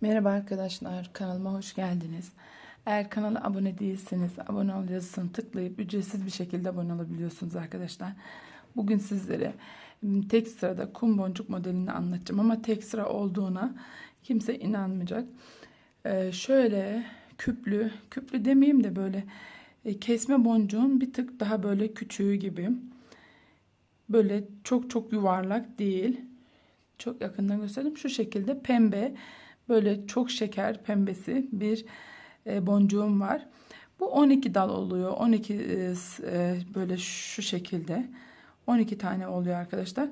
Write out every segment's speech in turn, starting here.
Merhaba arkadaşlar, kanalıma hoş geldiniz. Eğer kanala abone değilseniz abone ol yazısını tıklayıp ücretsiz bir şekilde abone olabiliyorsunuz arkadaşlar. Bugün sizlere m, tek sırada kum boncuk modelini anlatacağım ama tek sıra olduğuna kimse inanmayacak. Ee, şöyle küplü, küplü demeyeyim de böyle e, kesme boncuğun bir tık daha böyle küçüğü gibi. Böyle çok çok yuvarlak değil. Çok yakından göstereyim. Şu şekilde pembe böyle çok şeker pembesi bir e, boncuğum var. Bu 12 dal oluyor. 12 e, e, böyle şu şekilde 12 tane oluyor arkadaşlar.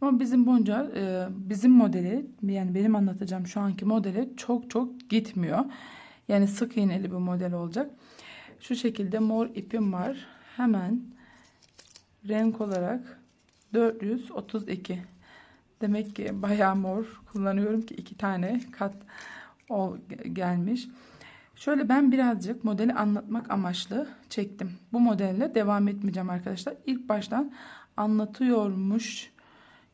Ama bizim boncuğa e, bizim modeli yani benim anlatacağım şu anki modeli çok çok gitmiyor. Yani sık iğneli bir model olacak. Şu şekilde mor ipim var. Hemen renk olarak 432 Demek ki bayağı mor kullanıyorum ki iki tane kat o gelmiş. Şöyle ben birazcık modeli anlatmak amaçlı çektim. Bu modelle devam etmeyeceğim arkadaşlar. İlk baştan anlatıyormuş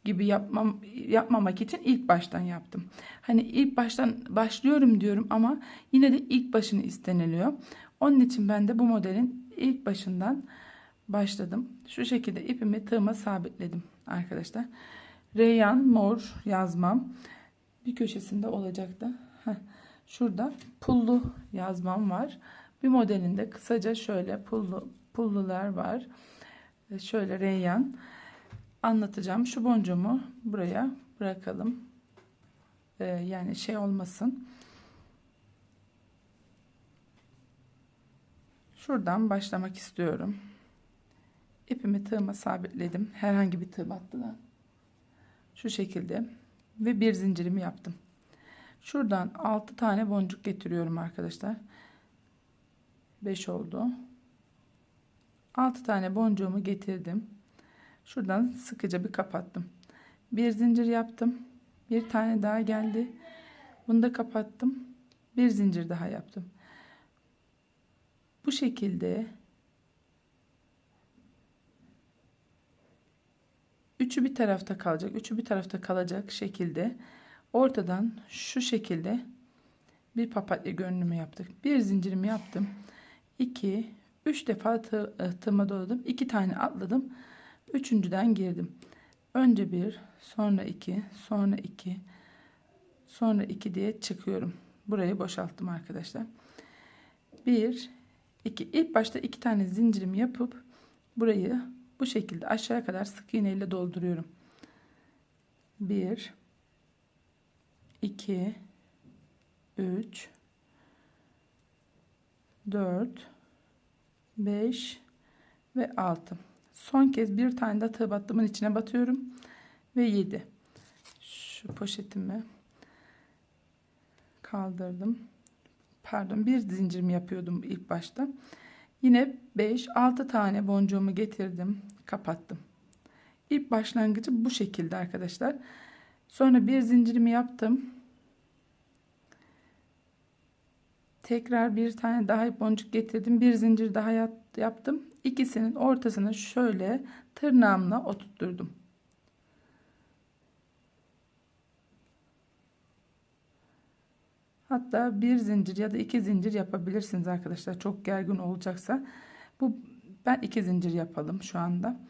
gibi yapmam yapmamak için ilk baştan yaptım. Hani ilk baştan başlıyorum diyorum ama yine de ilk başını isteniliyor. Onun için ben de bu modelin ilk başından başladım. Şu şekilde ipimi tığıma sabitledim arkadaşlar. Reyyan mor yazmam bir köşesinde olacaktı. Heh, şurada pullu yazmam var. Bir modelinde kısaca şöyle pullu pullular var. E, Şöyle reyyan anlatacağım. Şu boncuğumu buraya bırakalım. E, yani şey olmasın. Şuradan başlamak istiyorum. İpimi tığıma sabitledim. Herhangi bir tığ battıdan şu şekilde ve bir zincirimi yaptım. Şuradan 6 tane boncuk getiriyorum arkadaşlar. 5 oldu. 6 tane boncuğumu getirdim. Şuradan sıkıca bir kapattım. Bir zincir yaptım. Bir tane daha geldi. Bunu da kapattım. Bir zincir daha yaptım. Bu şekilde Üçü bir tarafta kalacak. Üçü bir tarafta kalacak şekilde ortadan şu şekilde bir papatya görünümü yaptık. Bir zincirimi yaptım. 2 3 defa tığ, e, tığıma doladım. 2 tane atladım. Üçüncüden girdim. Önce bir, sonra iki, sonra iki, sonra iki diye çıkıyorum. Burayı boşalttım arkadaşlar. Bir, iki. İlk başta iki tane zincirimi yapıp burayı bu şekilde aşağıya kadar sık iğne ile dolduruyorum. 1 2 3 4 5 ve 6 son kez bir tane de tığ battımın içine batıyorum ve 7 şu poşetimi kaldırdım. Pardon bir zincirimi yapıyordum ilk başta Yine 5-6 tane boncuğumu getirdim. Kapattım. İlk başlangıcı bu şekilde arkadaşlar. Sonra bir zincirimi yaptım. Tekrar bir tane daha boncuk getirdim. Bir zincir daha yaptım. İkisinin ortasını şöyle tırnağımla oturtturdum. Hatta bir zincir ya da iki zincir yapabilirsiniz arkadaşlar. Çok gergin olacaksa. Bu ben iki zincir yapalım şu anda.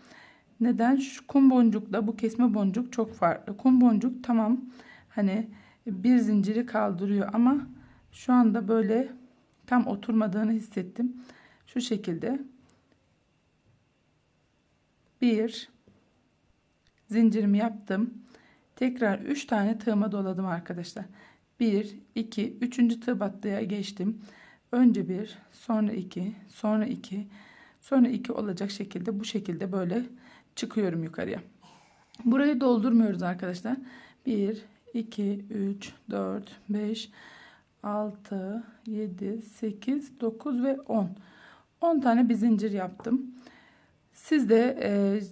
Neden? Şu kum boncukla bu kesme boncuk çok farklı. Kum boncuk tamam hani bir zinciri kaldırıyor ama şu anda böyle tam oturmadığını hissettim. Şu şekilde bir zincirimi yaptım. Tekrar 3 tane tığıma doladım arkadaşlar. 1 2 3. tığ geçtim. Önce 1, sonra 2, sonra 2, sonra 2 olacak şekilde bu şekilde böyle çıkıyorum yukarıya. Burayı doldurmuyoruz arkadaşlar. 1 2 3 4 5 6 7 8 9 ve 10. 10 tane bir zincir yaptım. Siz de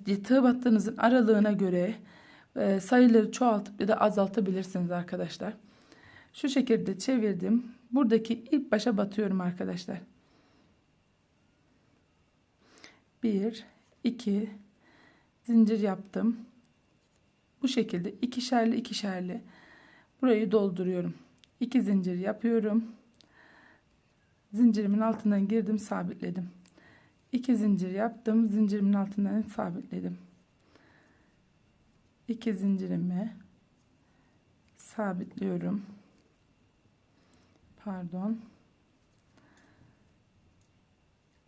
e, tığ battığınızın aralığına göre e, sayıları çoğaltıp ya da azaltabilirsiniz arkadaşlar. Şu şekilde çevirdim. Buradaki ilk başa batıyorum arkadaşlar. 1 2 zincir yaptım. Bu şekilde ikişerli ikişerli burayı dolduruyorum. 2 zincir yapıyorum. Zincirimin altından girdim, sabitledim. 2 zincir yaptım, zincirimin altından sabitledim. 2 zincirimi sabitliyorum. Pardon.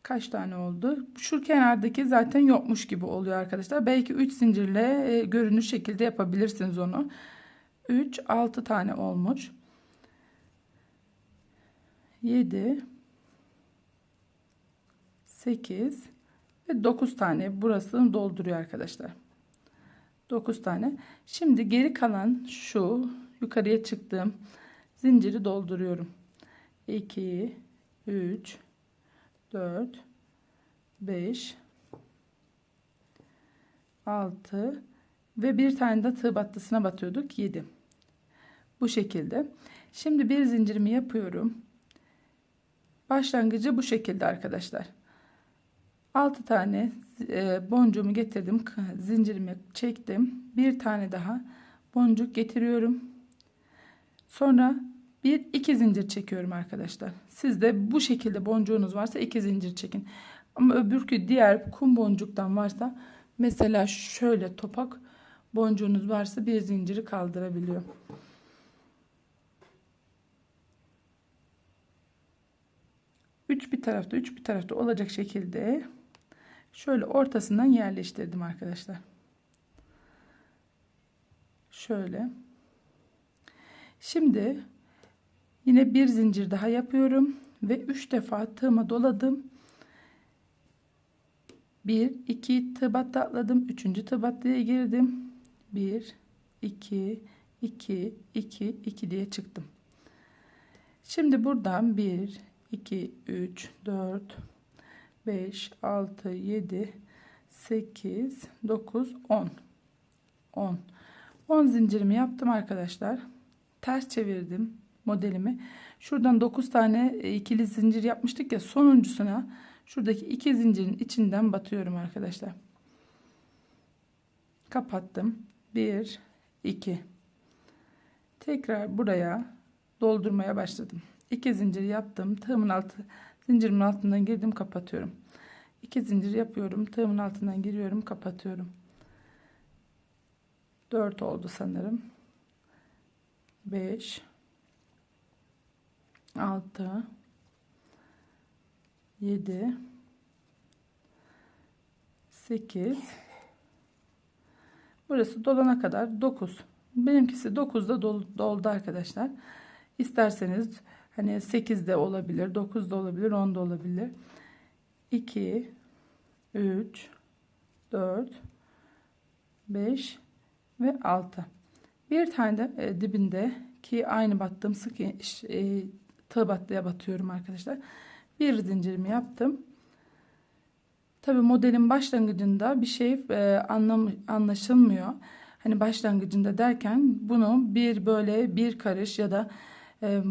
Kaç tane oldu? Şu kenardaki zaten yokmuş gibi oluyor arkadaşlar. Belki 3 zincirle e, görünür şekilde yapabilirsiniz onu. 3 6 tane olmuş. 7 8 ve 9 tane burasını dolduruyor arkadaşlar. 9 tane. Şimdi geri kalan şu yukarıya çıktığım zinciri dolduruyorum. 2 3 4 5 6 ve bir tane de tığ battısına batıyorduk 7 bu şekilde. Şimdi bir zincirimi yapıyorum. Başlangıcı bu şekilde arkadaşlar. 6 tane e, boncuğumu getirdim zincirimi çektim. Bir tane daha boncuk getiriyorum. Sonra bir iki zincir çekiyorum arkadaşlar. Sizde bu şekilde boncuğunuz varsa iki zincir çekin. Ama öbürkü diğer kum boncuktan varsa mesela şöyle topak boncuğunuz varsa bir zinciri kaldırabiliyor. Üç bir tarafta üç bir tarafta olacak şekilde şöyle ortasından yerleştirdim arkadaşlar. Şöyle. Şimdi Yine bir zincir daha yapıyorum ve 3 defa tığıma doladım. 1 2 tığ atladım. 3. tığ battıya girdim. 1 2 2 2 2 diye çıktım. Şimdi buradan 1 2 3 4 5 6 7 8 9 10 10 10 zincirimi yaptım arkadaşlar. Ters çevirdim modelimi. Şuradan 9 tane e, ikili zincir yapmıştık ya sonuncusuna şuradaki iki zincirin içinden batıyorum arkadaşlar. Kapattım. 1 2 Tekrar buraya doldurmaya başladım. 2 zincir yaptım. Tığımın altı zincirimin altından girdim, kapatıyorum. 2 zincir yapıyorum. Tığımın altından giriyorum, kapatıyorum. 4 oldu sanırım. 5 6 7 8 burası dolana kadar 9 benimkisi 9'da dol, doldu arkadaşlar. İsterseniz hani 8 de olabilir 9 da olabilir 10 da olabilir. 2 3 4 5 ve 6 bir tane de e, dibinde ki aynı battığım sık e, tığ battıya batıyorum arkadaşlar. Bir zincirimi yaptım. Tabi modelin başlangıcında bir şey e, anlam anlaşılmıyor. Hani başlangıcında derken bunu bir böyle bir karış ya da e,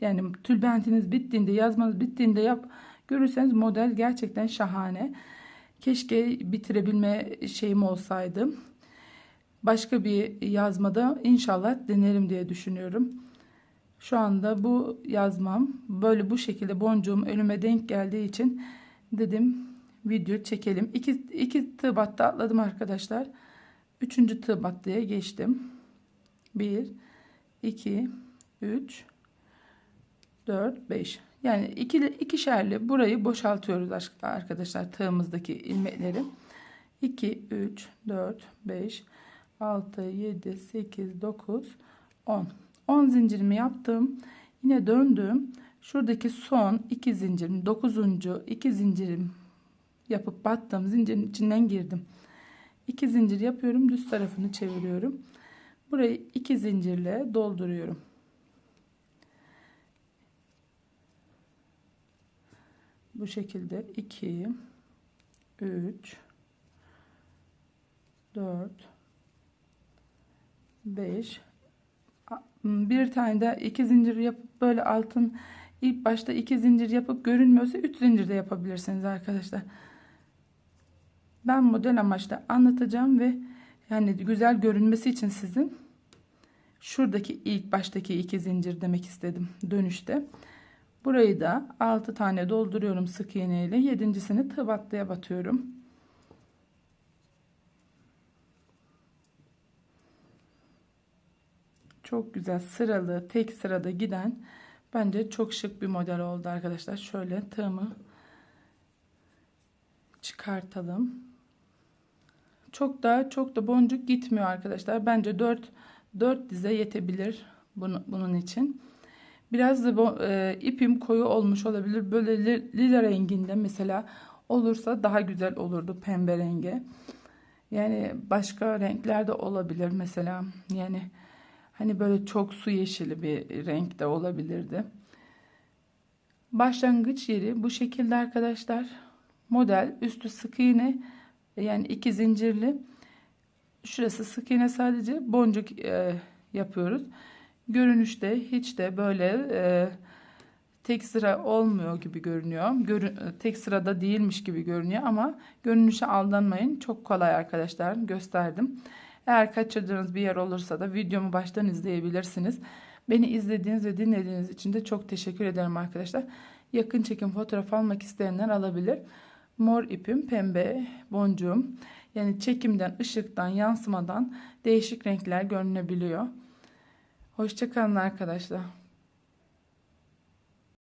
yani tülbentiniz bittiğinde yazmanız bittiğinde yap görürseniz model gerçekten şahane. Keşke bitirebilme şeyim olsaydı. Başka bir yazmada inşallah denerim diye düşünüyorum. Şu anda bu yazmam böyle bu şekilde boncuğum önüme denk geldiği için dedim video çekelim. İki, iki tığ battı atladım arkadaşlar. Üçüncü tığ battıya geçtim. Bir, iki, üç, dört, beş. Yani ikili, ikişerli burayı boşaltıyoruz arkadaşlar tığımızdaki ilmekleri. 2, 3, 4, 5, 6, 7, 8, 9, 10. 10 zincirimi yaptım. Yine döndüm. Şuradaki son 2 zincirim 9. 2 zincirim yapıp battım. Zincirin içinden girdim. 2 zincir yapıyorum. Düz tarafını çeviriyorum. Burayı 2 zincirle dolduruyorum. Bu şekilde 2 3 4 5 bir tane de iki zincir yapıp böyle altın ilk başta iki zincir yapıp görünmüyorsa üç zincir de yapabilirsiniz arkadaşlar. Ben model amaçlı anlatacağım ve yani güzel görünmesi için sizin Şuradaki ilk baştaki iki zincir demek istedim dönüşte. Burayı da 6 tane dolduruyorum sık iğne ile. Yedincisini tığ battıya batıyorum. Çok güzel sıralı tek sırada giden bence çok şık bir model oldu arkadaşlar. Şöyle tığımı çıkartalım. Çok da çok da boncuk gitmiyor arkadaşlar. Bence 4 4 dize yetebilir bunu, bunun için. Biraz da e, ipim koyu olmuş olabilir. Böyle lila renginde mesela olursa daha güzel olurdu pembe rengi. Yani başka renklerde olabilir mesela. Yani hani böyle çok su yeşili bir renk de olabilirdi. Başlangıç yeri bu şekilde arkadaşlar. Model üstü sık iğne yani iki zincirli. Şurası sık iğne sadece boncuk e, yapıyoruz. Görünüşte hiç de böyle e, tek sıra olmuyor gibi görünüyor. Görün, tek sırada değilmiş gibi görünüyor ama görünüşe aldanmayın. Çok kolay arkadaşlar gösterdim. Eğer kaçırdığınız bir yer olursa da videomu baştan izleyebilirsiniz. Beni izlediğiniz ve dinlediğiniz için de çok teşekkür ederim arkadaşlar. Yakın çekim fotoğraf almak isteyenler alabilir. Mor ipim, pembe boncuğum. Yani çekimden, ışıktan, yansımadan değişik renkler görünebiliyor. Hoşçakalın arkadaşlar.